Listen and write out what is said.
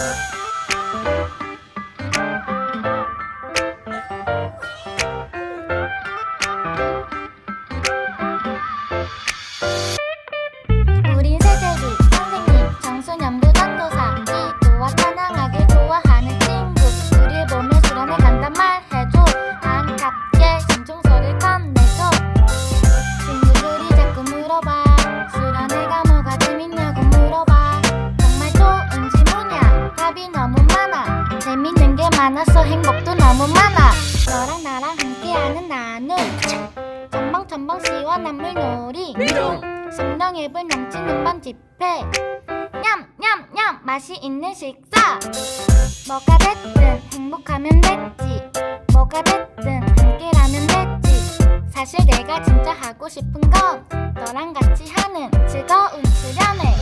Thank you. 재밌는 게 많아서 행복도 너무 많아. 너랑 나랑 함께하는 나눔 전방전방 시원한 물놀이. 성령 앱을 넘치는 밤 집회. 냠냠냠. 맛이 있는 식사. 뭐가 됐든 행복하면 됐지. 뭐가 됐든 함께라면 됐지. 사실 내가 진짜 하고 싶은 건 너랑 같이 하는 즐거운 수련회